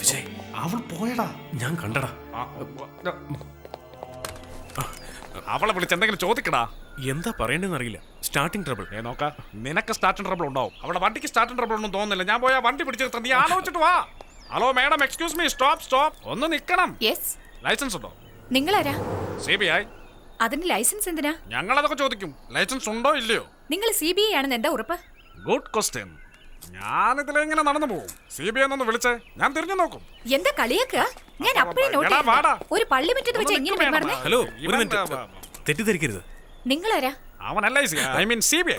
വിജയ് അവൾ പോയടാ. ഞാൻ കണ്ടടാ. അവളെ വിളിച്ച് എന്തെങ്കിലും ചോദിക്കടാ. എന്താ പറയണ്ടെന്ന് അറിയില്ല. സ്റ്റാർട്ടിംഗ് ട്രബിൾ ഏ നോക്ക നിനക്ക് സ്റ്റാർട്ടിംഗ് ട്രബിൾ ഉണ്ടാവും. അവളുടെ വണ്ടിക്ക് സ്റ്റാർട്ടിംഗ് ട്രബിൾ ഒന്നും തോന്നുന്നില്ല. ഞാൻ പോയാ വണ്ടി പിടിച്ചെടുത്ത നീ ആലോചിച്ചിട്ട് വാ. Hello madam excuse me stop stop ഒന്ന് നിക്കണം. യെസ് ലൈസൻസ് ഉണ്ടോ? നിങ്ങളാരാ? സി ബി ഐ അതിന് ലൈസൻസ് എന്തിനാ? ഞങ്ങൾ അതൊക്കെ ചോദിക്കും. ലൈസൻസ് ഉണ്ടോ ഇല്ലയോ? നിങ്ങൾ സി ബി ഐ ആണെന്ന് എന്താ ഉറപ്പ്? ഗുഡ് ക്വസ്റ്റ്യൻ ഞാൻ ഞാനിതിലെങ്ങനെ നടന്നു പോകും. സി ബി ഐ എന്നൊന്ന് വിളിച്ചേ. ഞാൻ തിരിഞ്ഞു നോക്കും. എന്താ കളിയാക്കുക? ഞാൻ അപ്പഴേ നോട്ട് എടാ, വാടാ. ചെയ്തതാ. ഒരു പള്ളി മുറ്റത്ത് വെച്ച് എങ്ങനെ പെരുമാറുന്നേ? ഹലോ ഒരു മിനിറ്റ്. തെറ്റിദ്ധരിക്കരുത്. നിങ്ങളാരാ? അവനല്ല I mean C B I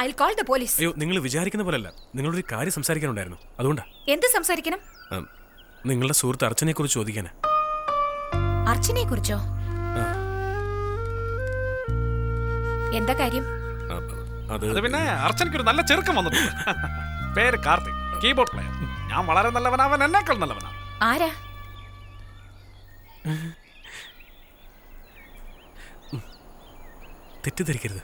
I call the police അയ്യോ നിങ്ങൾ വിചാരിക്കുന്ന പോലല്ല. നിങ്ങളൊരു കാര്യം സംസാരിക്കാനുണ്ടായിരുന്നു. അതുകൊണ്ടാ. എന്ത് സംസാരിക്കണം? ഉം, നിങ്ങളുടെ സുഹൃത്ത് അർച്ചനെ കുറിച്ച് ചോദിക്കാനാ. അർച്ചനയെ കുറിച്ചോ എന്താ കാര്യം? അത് അത് പിന്നെ അർച്ചനയ്ക്ക് ഒരു നല്ല ചെറുക്കം വന്നിട്ടുണ്ട്. പേര് കാർത്തിക് കീബോർഡ് പ്ലെയർ. ഞാൻ വളരെ നല്ലവനാ അവൻ എന്നേക്കാൾ നല്ലവനാ. ആരാ? തെറ്റിദ്ധരിക്കരുത്.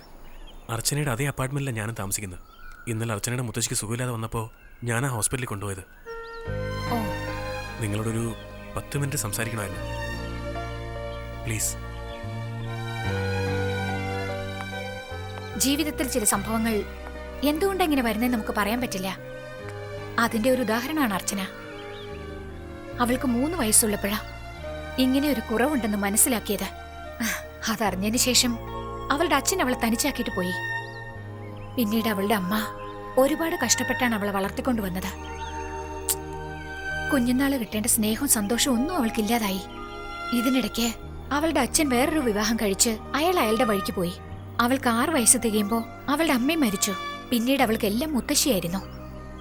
അർച്ചനയുടെ അതേ അപ്പാർട്ട്മെന്റിലാണ് ഞാനും താമസിക്കുന്നത്. ഇന്നലെ അർച്ചനയുടെ മുത്തശ്ശിക്ക് സുഖമില്ലാതെ വന്നപ്പോൾ ഞാൻ ആ ഹോസ്പിറ്റലിൽ കൊണ്ടുപോയത്. ഓ. നിങ്ങളോടൊരു പത്ത് മിനിറ്റ് സംസാരിക്കണമായിരുന്നു. പ്ലീസ് ജീവിതത്തിൽ ചില സംഭവങ്ങൾ എന്തുകൊണ്ട് ഇങ്ങനെ നമുക്ക് പറയാൻ പറ്റില്ല. അതിന്റെ ഒരു ഉദാഹരണമാണ് അർച്ചന. അവൾക്ക് മൂന്ന് വയസ്സുള്ളപ്പോഴാ ഇങ്ങനെ ഒരു കുറവുണ്ടെന്ന് മനസ്സിലാക്കിയത്. അതറിഞ്ഞതിന് ശേഷം അവളുടെ അച്ഛൻ അവളെ തനിച്ചാക്കിയിട്ട് പോയി. പിന്നീട് അവളുടെ അമ്മ ഒരുപാട് കഷ്ടപ്പെട്ടാണ് അവളെ വളർത്തിക്കൊണ്ടുവന്നത് കുഞ്ഞുനാൾ കിട്ടേണ്ട സ്നേഹവും സന്തോഷവും ഒന്നും അവൾക്കില്ലാതായി. ഇതിനിടയ്ക്ക് അവളുടെ അച്ഛൻ വേറൊരു വിവാഹം കഴിച്ച് അയാൾ അയാളുടെ വഴിക്ക് പോയി. അവൾക്ക് ആറ് വയസ്സ് തികയുമ്പോൾ അവളുടെ അമ്മയും മരിച്ചു. പിന്നീട് അവൾക്ക് എല്ലാം മുത്തശ്ശിയായിരുന്നു.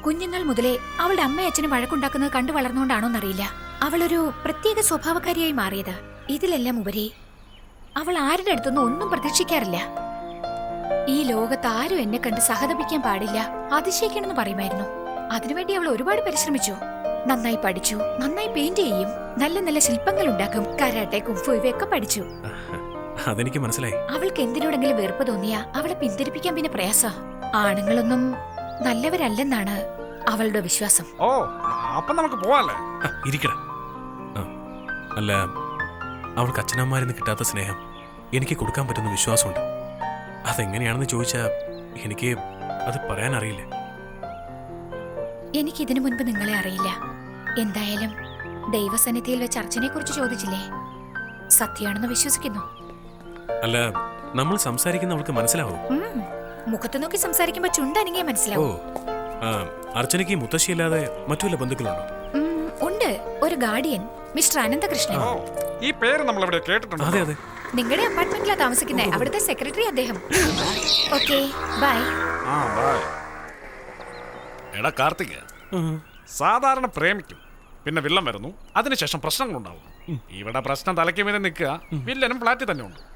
കുഞ്ഞുങ്ങൾ മുതലേ അവളുടെ അമ്മയും അച്ഛനും വഴക്കുണ്ടാക്കുന്നത് കണ്ടു വളർന്നുകൊണ്ടാണോന്നറിയില്ല. അവളൊരു പ്രത്യേക സ്വഭാവക്കാരിയായി മാറിയത്. ഇതിലെല്ലാം ഉപരി അവൾ ആരുടെ അടുത്തൊന്നും ഒന്നും പ്രതീക്ഷിക്കാറില്ല. ഈ ലോകത്ത് ആരും എന്നെ കണ്ട് സഹതപിക്കാൻ പാടില്ല. അതിശയിക്കണമെന്ന് പറയുമായിരുന്നു. അതിനുവേണ്ടി അവൾ ഒരുപാട് പരിശ്രമിച്ചു. നന്നായി പഠിച്ചു നന്നായി പെയിന്റ് ചെയ്യും നല്ല നല്ല ശില്പങ്ങൾ ഉണ്ടാക്കും കരാട്ടെ കുംഫു ഇവയൊക്കെ പഠിച്ചു. അതെനിക്ക് മനസ്സിലായി. അവൾക്ക് എന്തിനോടെങ്കിലും വെറുപ്പ് തോന്നിയാ അവളെ പിന്തിരിപ്പിക്കാൻ പിന്നെ പ്രയാസ. ആണുങ്ങളൊന്നും നല്ലവരല്ലെന്നാണ് അവളുടെ വിശ്വാസം. ഓ അപ്പൊ നമുക്ക് പോവാല്ലേ? ഇരിക്കണം ഇരിക്കടാ. അല്ല അവൾക്ക് അച്ഛനമ്മമാരിന്ന് കിട്ടാത്ത സ്നേഹം എനിക്ക് കൊടുക്കാൻ പറ്റുന്ന വിശ്വാസമുണ്ട്. അതെങ്ങനെയാണെന്ന് ചോദിച്ചാൽ എനിക്ക് അത് പറയാൻ അറിയില്ല എനിക്ക് ഇതിനു മുൻപ് നിങ്ങളെ അറിയില്ല. എന്തായാലും ദൈവസന്നിധിയിൽ വെച്ച് അർച്ചനെ കുറിച്ച് ചോദിച്ചില്ലേ? സത്യമാണെന്ന് വിശ്വസിക്കുന്നു. അല്ല നമ്മൾ സംസാരിക്കുന്ന അവൾക്ക് മനസ്സിലാവും മുഖത്ത് നോക്കി സംസാരിക്കുമ്പോ ചുണ്ടനങ്ങിയേ അനങ്ങിയ മനസ്സിലാവും ആ, അർച്ചനയ്ക്ക് മുത്തശ്ശിയല്ലാതെ മറ്റു വല്ല ബന്ധുക്കളുണ്ടോ ഉണ്ട്. ഒരു ഗാർഡിയൻ മിസ്റ്റർ അനന്തകൃഷ്ണൻ. ഈ പേര് നമ്മൾ ഇവിടെ കേട്ടിട്ടുണ്ട്? അതെ അതെ. നിങ്ങളുടെ അപ്പാർട്ട്മെന്റിലാ താമസിക്കുന്നത് അവിടുത്തെ സെക്രട്ടറി അദ്ദേഹം. Okay bye. ആ ബൈ. എടാ കാർത്തിക്. സാധാരണ പ്രേമിക്കും. പിന്നെ വില്ലൻ വരുന്നു. അതിനുശേഷം പ്രശ്നങ്ങളുണ്ടാവും. ഇവിടെ പ്രശ്നം തലയ്ക്ക് മീതെ നിൽക്കുക. വില്ലനും ഫ്ലാറ്റിൽ തന്നെ ഉണ്ട്.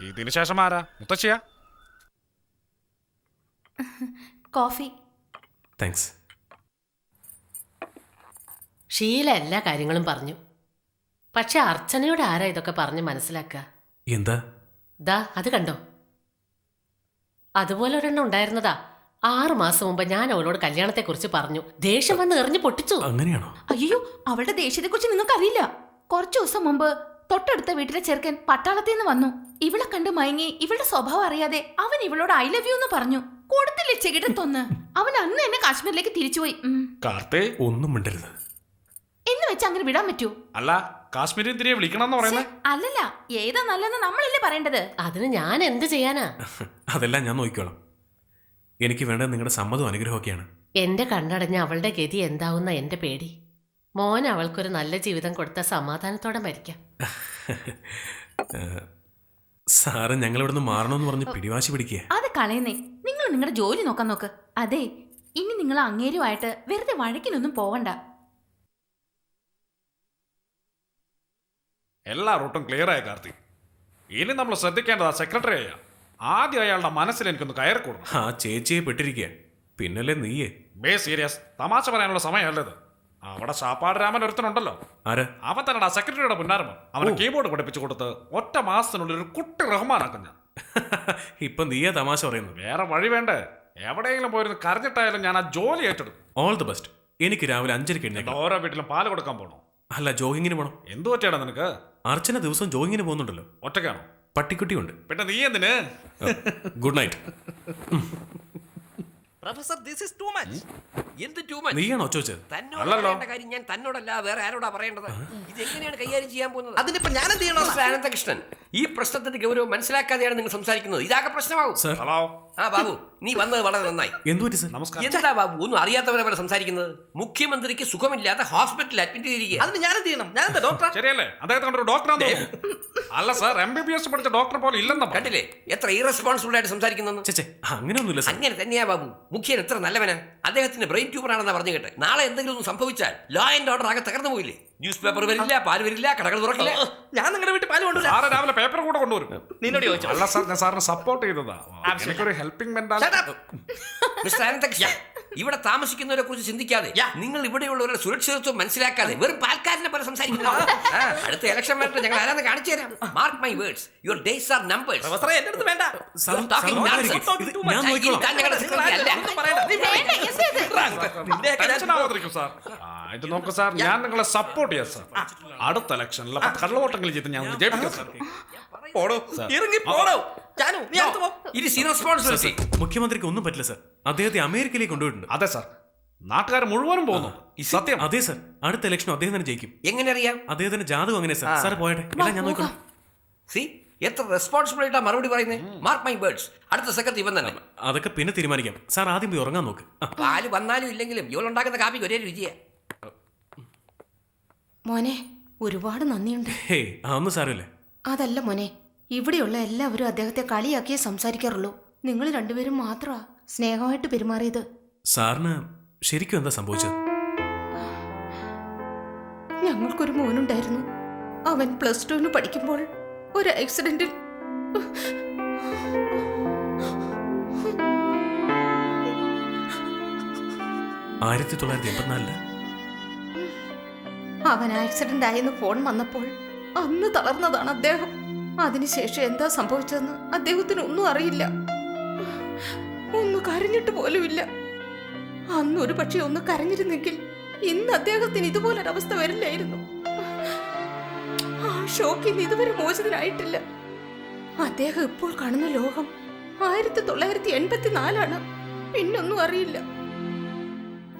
ഇതിനു ശേഷം ആരാ? മുത്തശ്ശിയാ? കോഫി. താങ്ക്സ് ഷീല എല്ലാ കാര്യങ്ങളും പറഞ്ഞു. പക്ഷെ അർച്ചനയോട് ആരാ ഇതൊക്കെ പറഞ്ഞ് മനസ്സിലാക്കുക? എന്താ? ദാ അത് കണ്ടോ? അതുപോലെ ഒരെണ്ണം ഉണ്ടായിരുന്നതാ. ആറു മാസം മുമ്പ് ഞാൻ അവളോട് കല്യാണത്തെ കുറിച്ച് പറഞ്ഞു. ദേഷ്യം വന്ന് എറിഞ്ഞു പൊട്ടിച്ചു. അങ്ങനെയാണോ? അയ്യോ അവളുടെ ദേഷ്യത്തെ കുറിച്ച് നിങ്ങൾക്ക് അറിയില്ല കുറച്ചു ദിവസം മുമ്പ് തൊട്ടടുത്ത വീട്ടിലെ ചെറുക്കൻ പട്ടാളത്തിൽ നിന്ന് വന്നു. ഇവളെ കണ്ട് മയങ്ങി ഇവളുടെ സ്വഭാവം അറിയാതെ അവൻ ഇവളോട് ഐ ലവ് യു എന്ന് പറഞ്ഞു. കൊടുത്തില്ലേ ചെകിടത്തൊന്ന് അവൻ അന്ന് തന്നെ കാശ്മീരിലേക്ക് തിരിച്ചുപോയി. കാർത്തേ ഒന്നും മിണ്ടരുത്. എന്ന് വെച്ച് അങ്ങനെ വിടാൻ പറ്റൂ. അല്ല കാശ്മീരി തിരികെ വിളിക്കണം പറയുന്നത് അല്ലല്ല ഏതാ നല്ലതെന്ന് നമ്മളല്ലേ പറയേണ്ടത്? അതിന് ഞാൻ എന്ത് ചെയ്യാനാ? അതെല്ലാം ഞാൻ നോക്കിക്കോളാം. എനിക്ക് വേണ്ട നിങ്ങളുടെ സമ്മതവും അനുഗ്രഹമൊക്കെയാണ് എന്റെ കണ്ണടഞ്ഞ അവളുടെ ഗതി എന്താവുന്ന എന്റെ പേടി. മോൻ അവൾക്കൊരു നല്ല ജീവിതം കൊടുത്ത സമാധാനത്തോടെ മരിക്കാം. സാറ് ഞങ്ങൾ ഇവിടുന്ന് മാറണമെന്ന് പറഞ്ഞ് പിടിവാശി പിടിക്കുക അത് കളയുന്നേ. നിങ്ങൾ നിങ്ങളുടെ ജോലി നോക്കാൻ നോക്ക്. അതെ ഇനി നിങ്ങൾ അങ്ങേരുമായിട്ട് വെറുതെ വഴക്കിനൊന്നും പോവണ്ട. എല്ലാ റൂട്ടും ക്ലിയർ ആയ കാർത്തി. ഇനി നമ്മൾ ശ്രദ്ധിക്കേണ്ടത് സെക്രട്ടറി ആയ ആദ്യം അയാളുടെ മനസ്സിൽ എനിക്കൊന്ന് കയറി കൊടുക്കണം ആ ചേച്ചിയെ പെട്ടിരിക്കുക പിന്നല്ലേ നീയേ. ബേ സീരിയസ് തമാശ പറയാനുള്ള സമയമല്ലത്. അവിടെ സാപ്പാട് രാമൻ ഒരുത്തനുണ്ടല്ലോ. ആര്? അവൻ തന്നെടാ സെക്രട്ടറിയുടെ മുന്നാരമ അവന് കീബോർഡ് പഠിപ്പിച്ചു കൊടുത്ത് ഒറ്റ മാസത്തിനുള്ളിൽ ഒരു കുട്ടി റഹ്മാനാക്കും ഞാൻ ഇപ്പൊ നീയാ തമാശ പറയുന്നു വേറെ വഴി വേണ്ടേ? എവിടെയെങ്കിലും പോയിരുന്ന് കരഞ്ഞിട്ടായാലും ഞാൻ ആ ജോലി ഏറ്റെടുക്കും. ഓൾ ദി ബെസ്റ്റ് എനിക്ക് രാവിലെ അഞ്ചരക്ക് എഴുന്നേക്കാം ഓരോ വീട്ടിലും പാൽ കൊടുക്കാൻ പോകണോ അല്ല ജോഗിങ്ങിന് പോണം. എന്തു പറ്റിയാടാ നിനക്ക്? അർച്ചന ദിവസം ജോഗിങ്ങിന് പോകുന്നുണ്ടല്ലോ. ഒറ്റക്കാണോ പട്ടിക്കുട്ടിയുണ്ട്. പിന്നെ നീ എന്തിന്? Good night professor this is too much എന്ത് ടു മച്ച് നീയാണോ ചോദിച്ചത്? തന്നോട് അല്ലല്ലോ. പറയേണ്ട കാര്യം ഞാൻ തന്നോടല്ല വേറെ ആരോടാ പറയേണ്ടത്? ഇത് എങ്ങനെയാണ് കൈകാര്യം ചെയ്യാൻ പോകുന്നത്? അതിനിപ്പോ ഞാൻ എന്ത് ചെയ്യണോ മിസ്റ്റർ അനന്തകൃഷ്ണൻ ഈ പ്രശ്നത്തിന്റെ ഗൗരവം മനസ്സിലാക്കാതെയാണ് നിങ്ങൾ സംസാരിക്കുന്നത്. ഇതാകെ പ്രശ്നമാവും. സർ. ഹലോ. ആ ബാബു നീ വന്നത് വളരെ നന്നായി. എന്തു പറ്റി സർ? നമസ്കാരം. എന്താ ബാബു ഒന്നും അറിയാത്തവരെ പോലെ സംസാരിക്കുന്നത്? മുഖ്യമന്ത്രിക്ക് സുഖമില്ലാതെ ഹോസ്പിറ്റലിൽ അഡ്മിറ്റ് ചെയ്തിരിക്കുക അതിന് ഞാൻ എന്ത് ചെയ്യണം? ഞാൻ എന്താ ഡോക്ടർ ശരിയല്ലേ? അദ്ദേഹത്തെ അല്ല sir M B B S പഠിച്ച ഡോക്ടർ പോലെ ഇല്ലെന്ന് കണ്ടില്ലേ? എത്ര ഇറസ്പോൺസിബിൾ ആയിട്ട് സംസാരിക്കുന്നു അങ്ങനെയൊന്നുമില്ല സർ അങ്ങനെ തന്നെയാ ബാബു. മുഖ്യൻ എത്ര നല്ലവനാ. അദ്ദേഹത്തിന് ബ്രെയിൻ ആണെന്ന് പറഞ്ഞു കേട്ടെ. നാളെ എന്തെങ്കിലും ഒന്ന് സംഭവിച്ചാൽ ലോ ആൻഡ് ഓർഡർ ആകെ തകർന്നു പോയില്ലേ? ന്യൂസ് പേപ്പർ വരില്ല പാൽ വരില്ല കടകൾ തുറക്കില്ല ഞാൻ നിങ്ങളുടെ വീട്ടിൽ പാൽ കൊണ്ടുവരും സാറ് രാവിലെ പേപ്പർ കൂടെ കൊണ്ടുവരും നിന്നോട് ചോദിച്ചു അല്ല സാർ ഞാൻ സാറിനെ സപ്പോർട്ട് ചെയ്തതാ എനിക്കൊരു ഹെൽപ്പിംഗ് മെന്റാലിറ്റി മിസ്റ്റർ അനന്തകൃഷ്ണ ഇവിടെ താമസിക്കുന്നവരെ കുറിച്ച് ചിന്തിക്കാതെ നിങ്ങൾ ഇവിടെയുള്ളവരുടെ സുരക്ഷിതത്വം മനസ്സിലാക്കാതെ വെറും പാൽക്കാരനെ പോലെ സംസാരിക്കുന്നു ആ, അടുത്ത ഇലക്ഷൻ വരട്ടെ ഞങ്ങൾ ആരാന്ന് കാണിച്ചു തരാം mark my words your days are numbers എന്റെ അടുത്ത് വേണ്ട നിങ്ങളെ സപ്പോർട്ട് ചെയ്യാം സാർ. അടുത്ത ഇലക്ഷനിൽ കള്ളവോട്ടെങ്കിലും ചെയ്ത് ഞാൻ വിജയിപ്പിക്കാം സാർ. പോടോ. ഇറങ്ങി പോടോ. ജാനു നീ അടുത്ത് പോ. ഇത് is irresponsibility. മുഖ്യമന്ത്രിക്ക് ഒന്നും പറ്റില്ല സർ. അദ്ദേഹത്തെ അമേരിക്കയിലേക്ക് കൊണ്ടുപോയിട്ടുണ്ട്. അതെ സാർ. നാട്ടുകാർ മുഴുവനും പോകുന്നു. സത്യം. അതെ സാർ. അടുത്ത ഇലക്ഷൻ അദ്ദേഹം തന്നെ ജയിക്കും. എങ്ങനെ അറിയാം അദ്ദേഹത്തിന്റെ ജാതകം അങ്ങനെ സാർ. സാർ പോയട്ടെ. എല്ലാം ഞാൻ നോക്കണം സി എത്ര റെസ്പോൺസിബിൾ ആയിട്ടാ മറുപടി പറയുന്നത് മാർക്ക് മൈ വേർഡ്സ് അടുത്ത സെക്രട്ടറി ഇവൻ തന്നെ. അതൊക്കെ പിന്നെ തീരുമാനിക്കാം. സാർ ആദ്യം പോയി ഉറങ്ങാൻ നോക്ക്. പാൽ വന്നാലും ഇല്ലെങ്കിലും ഇവളുണ്ടാക്കുന്ന കാപ്പിക്ക് ഒരേ രുചിയാ. മോനെ ഒരുപാട് നന്ദിയുണ്ട്. ഹേയ് അതൊന്നും സാരമില്ല. അതല്ല മോനെ ഇവിടെയുള്ള എല്ലാവരും അദ്ദേഹത്തെ കളിയാക്കിയേ സംസാരിക്കാറുള്ളൂ. നിങ്ങൾ രണ്ടുപേരും മാത്രമാ സ്നേഹമായിട്ട് പെരുമാറിയത്. സാറിന് ശരിക്കും എന്താ സംഭവിച്ചത്? ഞങ്ങൾക്കൊരു മോനുണ്ടായിരുന്നു. അവൻ പ്ലസ് ടുവിന് പഠിക്കുമ്പോൾ ഒരു ആക്സിഡന്റിൽ ആയിരത്തി തൊള്ളായിരത്തി എൺപത്തിനാലിൽ അവൻ ആക്സിഡന്റ് ആയെന്ന് ഫോൺ വന്നപ്പോൾ അന്ന് തളർന്നതാണ് അദ്ദേഹം. അതിനുശേഷം എന്താ സംഭവിച്ചതെന്ന് അദ്ദേഹത്തിന് ഒന്നും അറിയില്ല. ഒന്ന് കരഞ്ഞിട്ട് പോലുമില്ല അന്ന് ഒരു പക്ഷെ ഒന്ന് കരഞ്ഞിരുന്നെങ്കിൽ ഇന്ന് അദ്ദേഹത്തിന് ഇതുപോലൊരവസ്ഥ വരില്ലായിരുന്നു. ആ ഷോക്കിൽ ഇതുവരെ മോചിതനായിട്ടില്ല. അദ്ദേഹം ഇപ്പോൾ കാണുന്ന ലോകം ആയിരത്തി തൊള്ളായിരത്തി എൺപത്തിനാലാണ് പിന്നൊന്നും അറിയില്ല.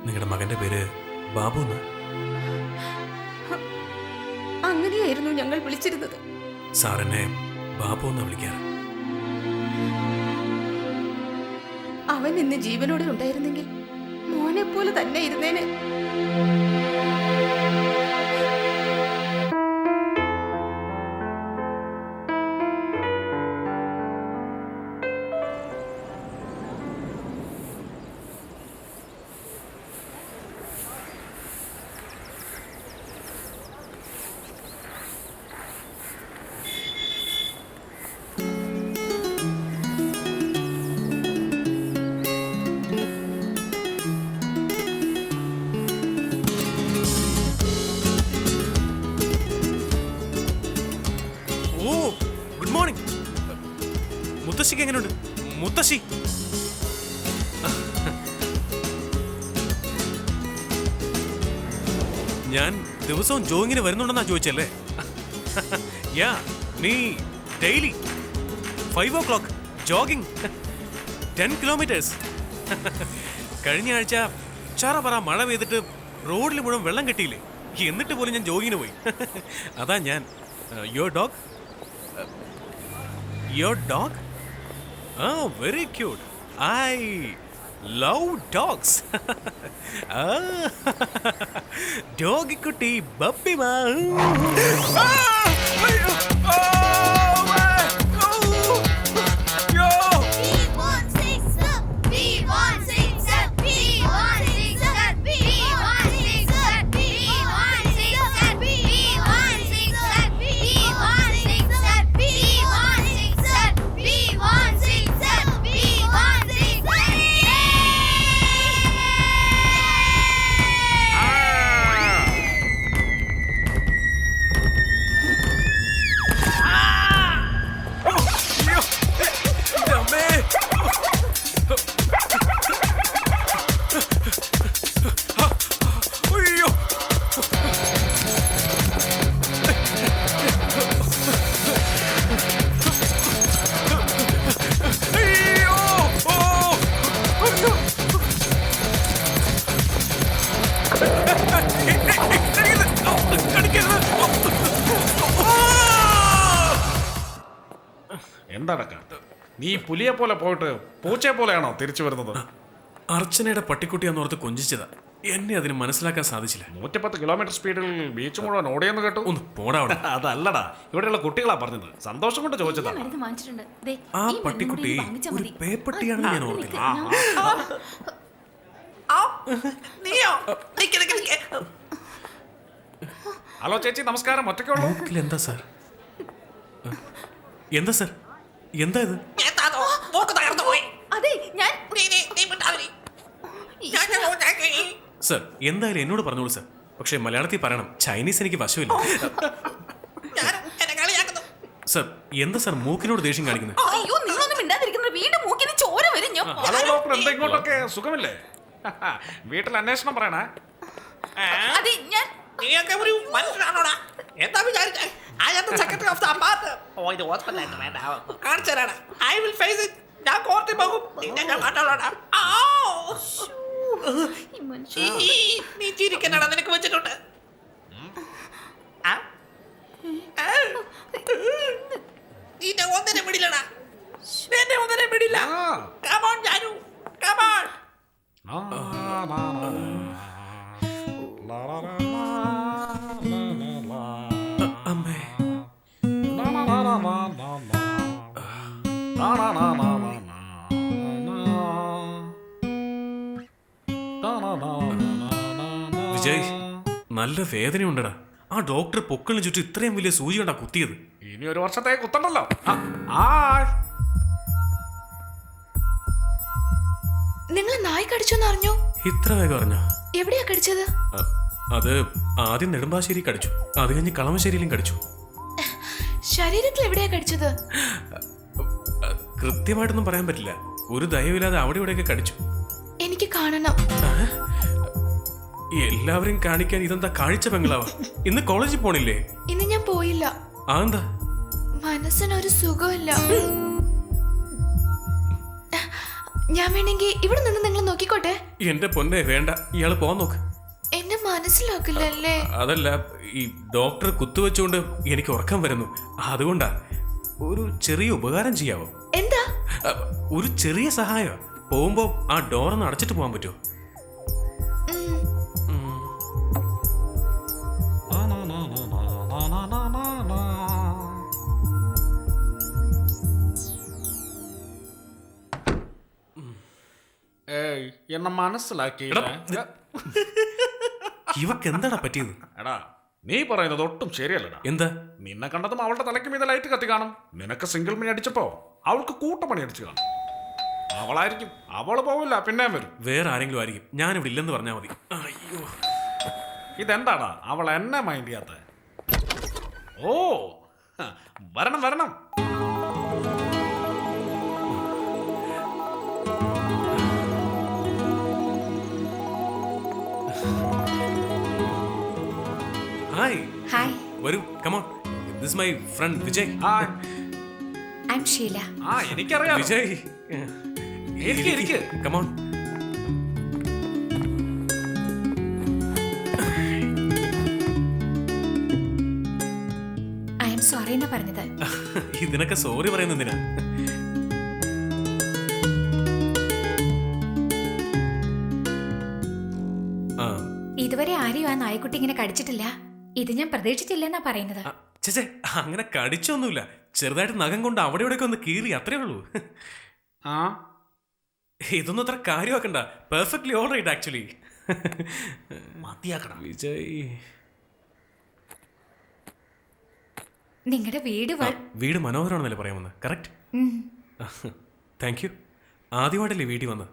നിങ്ങളുടെ മകന്റെ പേര് ബാബു എന്ന്? ഞങ്ങൾ വിളിച്ചിരുന്നത്. സാറിനെ എന്നെ ബാബു എന്നാ വിളിക്കാറ്? അവൻ ഇന്ന് ജീവനോടെ ഉണ്ടായിരുന്നെങ്കിൽ മോനെ പോലെ തന്നെ ഇരുന്നേനെ. മുത്തശ്ശിക്ക് എങ്ങനെയുണ്ട്? മുത്തശ്ശി. ഞാൻ ദിവസവും ജോയിങ്ങിന് വരുന്നുണ്ടെന്നാ ചോദിച്ചല്ലേ? യാ നീ daily five o'clock jogging ten kilometres. കഴിഞ്ഞ ആഴ്ച ചറപറ മഴ പെയ്തിട്ട് റോഡിൽ മുഴുവൻ വെള്ളം കിട്ടിയില്ലേ? എന്നിട്ട് പോലും ഞാൻ ജോഗിങ്ങിന് പോയി. അതാ ഞാൻ. Your dog your dog? ఆ very cute. I love dogs. Dog కుట్టి బప్పిమా നീ പുലിയെ പോലെ പോയിട്ട് പൂച്ചയെ പോലെയാണോ തിരിച്ചു വരുന്നത്? അർച്ചനയുടെ പട്ടിക്കുട്ടിയാന്ന് ഓർത്ത് കൊഞ്ചിച്ചതാ. എന്നെ അതിന് മനസ്സിലാക്കാൻ സാധിച്ചില്ല. നൂറ്റിപ്പത്ത് കിലോമീറ്റർ സ്പീഡിൽ ബീച്ച് മുഴുവൻ ഓടിയെന്ന് കേട്ടു. ഒന്ന് പോടാ അവിടെ അതല്ലടാ ഇവിടെയുള്ള കുട്ടികളാ പറഞ്ഞത്. സന്തോഷം കൊണ്ട് ചോദിച്ചതാ. മരുന്ന് വാങ്ങിച്ചിട്ടുണ്ട്. ദേ, ആ ഈ മരുന്നും പട്ടിക്കുട്ടി വാങ്ങിച്ചാ ഒരു മതി. പേപ്പട്ടിയാണെന്ന് ഞാൻ ഓർത്തില്ല. ആ, നീയോ? നിക്ക് നിക്ക് നിക്ക്. ഹലോ ചേച്ചി നമസ്കാരം. ഒറ്റയ്ക്കുള്ളൂ എന്താ സാർ? എന്താ സാർ? എന്താ ഇത്? സർ എന്തായാലും എന്നോട് പറഞ്ഞോളൂ സർ. പക്ഷേ മലയാളത്തിൽ പറയണം ചൈനീസ് എനിക്ക് വശമില്ല. സാർ എന്താ സാർ മൂക്കിനോട് ദേഷ്യം കാണിക്കുന്നത്? അയ്യോ നിങ്ങളൊന്നും മിണ്ടാതിരിക്കുന്നത് വീണ്ടും മൂക്കിന് ചോര വരും. ഞാൻ ഹലോ ഡോക്ടർ എന്താ ഇങ്ങോട്ടൊക്കെ സുഖമില്ലേ? വീട്ടിൽ അന്വേഷണം പറയണേ. അതെ ഞാൻ നീയൊക്കെ ഒരു മനുഷ്യനാണോടാ? എന്താ വിചാരിച്ചേ? The secretary of the Ambath ഓ ഇത് ഹോസ്പിറ്റലായിട്ട് വേണ്ട. കാണിച്ചു ഐ വിൽ ഫേസ് ഇറ്റ് ഞാൻ കോർട്ടിൽ പോകും. നിന്നെ ഞാൻ കണ്ടോളാടാ ആ നീ ചിരിക്കണടാ. നിനക്ക് വെച്ചിട്ടുണ്ട്? നിന്നെ ഒന്നിനെ വിടില്ലടാ. എന്നെ ഒന്നിനെ വിടില്ല. ആ. കമോൺ ജാനു കമോൺ ആ, ലാ, ലാ, ലാ. വിജയ് നല്ല വേദനയുണ്ടടാ. ആ ഡോക്ടർ പൊക്കളിന് ചുറ്റും ഇത്രയും വലിയ സൂചി കൊണ്ടാ കുത്തിയത്. ഇനി ഒരു വർഷത്തെ കുത്തണ്ടല്ലോ. നിങ്ങൾ നായി കടിച്ചെന്ന് അറിഞ്ഞോ? ഇത്ര വേഗം അറിഞ്ഞോ? എവിടെയാ കടിച്ചത്? അത് ആദ്യം നെടുമ്പാശ്ശേരി കടിച്ചു. അത് കഴിഞ്ഞ് കളമശ്ശേരിയിലും കടിച്ചു. ശരീരത്തിൽ എവിടെയാ കടിച്ചത്? കൃത്യമായിട്ടൊന്നും പറയാൻ പറ്റില്ല. ഒരു ദയവില്ലാതെ അവിടെ ഇവിടെയൊക്കെ കടിച്ചു. എനിക്ക് കാണണം. എല്ലാവരും കാണിക്കാൻ ഇതെന്താ കാഴ്ച ബംഗ്ലാവാ? ഇന്ന് കോളേജിൽ പോണില്ലേ? ഇന്ന് ഞാൻ പോയില്ല. ആന്താ മനസ്സിനൊരു സുഖമില്ല. ഞാൻ വേണമെങ്കിൽ ഇവിടെ നിന്ന് നിങ്ങൾ നോക്കിക്കോട്ടെ? എന്റെ പൊന്നെ വേണ്ട. ഇയാൾ പോവാൻ നോക്ക്. എന്നെ മനസ്സിലാക്കില്ലല്ലേ? അതല്ല ഈ ഡോക്ടർ കുത്തുവെച്ചുകൊണ്ട് എനിക്ക് ഉറക്കം വരുന്നു. അതുകൊണ്ടാ ഒരു ചെറിയ ഉപകാരം ചെയ്യാവോ? എന്താ? ഒരു ചെറിയ സഹായം പോകുമ്പോ ആ ഡോറൊന്ന് അടച്ചിട്ട് പോകാൻ പറ്റുമോ? എന്നെ മനസ്സിലാക്കി ഇവക്ക് എന്താടാ പറ്റിയത്? എടാ നീ പറയുന്നത് ഒട്ടും ശരിയല്ലടാ. എന്താ? നിന്നെ കണ്ടതും അവളുടെ തലയ്ക്ക് മീതെ ലൈറ്റ് കത്തി കാണും. നിനക്ക് സിംഗിൾ മണി അടിച്ചപ്പോ അവൾക്ക് കൂട്ടമണി അടിച്ചു കാണും. അവളായിരിക്കും. അവൾ പോവില്ല പിന്നെ വരും. വേറെ ആരെങ്കിലും ആയിരിക്കും. ഞാനിവിടെ ഇല്ലെന്ന് പറഞ്ഞാൽ മതി. അയ്യോ. ഇതെന്താടാ? അവൾ എന്നെ മൈൻഡ് ചെയ്യാത്ത. ഓ വരണം വരണം. വരൂ. Come on this my friend Vijay ആ ഐ എം ഷീല ആ എനിക്കറിയാം. വിജയ് ഇരിക്ക്, ഇരിക്ക്. കമോൺ ഐ എം സോറി എന്നാ പറഞ്ഞത്. ഇതിനൊക്കെ സോറി പറയുന്നതിനാ ഇതുവരെ ആരെയും ആ നായ്ക്കുട്ടി ഇങ്ങനെ കടിച്ചിട്ടില്ല. ഇത് ഞാൻ പ്രതീക്ഷിച്ചില്ലെന്നാ പറയുന്നത്. ചേച്ചേ അങ്ങനെ കടിച്ചൊന്നുമില്ല. ചെറുതായിട്ട് നഖം കൊണ്ട് അവിടെ ഇവിടെയൊക്കെ ഒന്ന് കീറി അത്രേ ഉള്ളൂ. ആ? ഇതൊന്നും അത്ര കാര്യമാക്കണ്ട. പെർഫെക്റ്റ്ലി ഓൾ റൈറ്റ് ആക്ച്വലി മതിയാക്കണം. വിജയ്. നിങ്ങളുടെ വീട് വ- വീട് മനോഹരമാണെന്നല്ലേ പറയാമെന്ന്. കറക്റ്റ് ഉം. താങ്ക് യു ആദ്യമായിട്ടല്ലേ വീട്ടിൽ വന്ന്.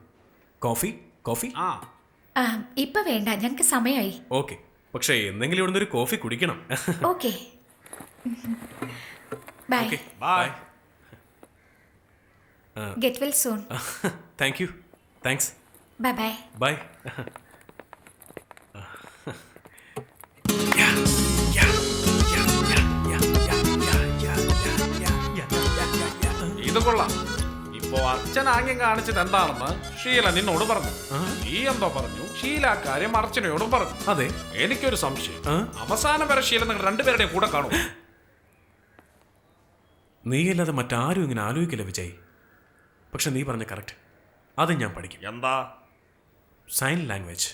കോഫി കോഫി ആ. ആ, ഇപ്പൊ വേണ്ട. ഞങ്ങൾക്ക് സമയമായി ഓക്കെ പക്ഷേ എന്തെങ്കിലും ഇവിടുന്ന് ഒരു കോഫി കുടിക്കണം okay bye okay bye get well soon thank you thanks bye bye bye ഇത് കൊള്ളാം ഇപ്പോ അച്ഛൻ ആംഗ്യം കാണിച്ചത് എന്താണെന്ന് ഷീല നിന്നോട് പറഞ്ഞു. നീ എന്തോ പറഞ്ഞു? ഷീല കാര്യം അർച്ചനയോടും പറഞ്ഞു. അതെ. എനിക്കൊരു സംശയം? അവസാനം വരെ ഷീല നിങ്ങൾ രണ്ടുപേരുടെയും കൂടെ കാണും. നീയല്ലാതെ മറ്റാരും ഇങ്ങനെ ആലോചിക്കില്ല വിജയ്. പക്ഷെ നീ പറഞ്ഞ കറക്റ്റ്. അത് ഞാൻ പഠിക്കും. എന്താ? Sign language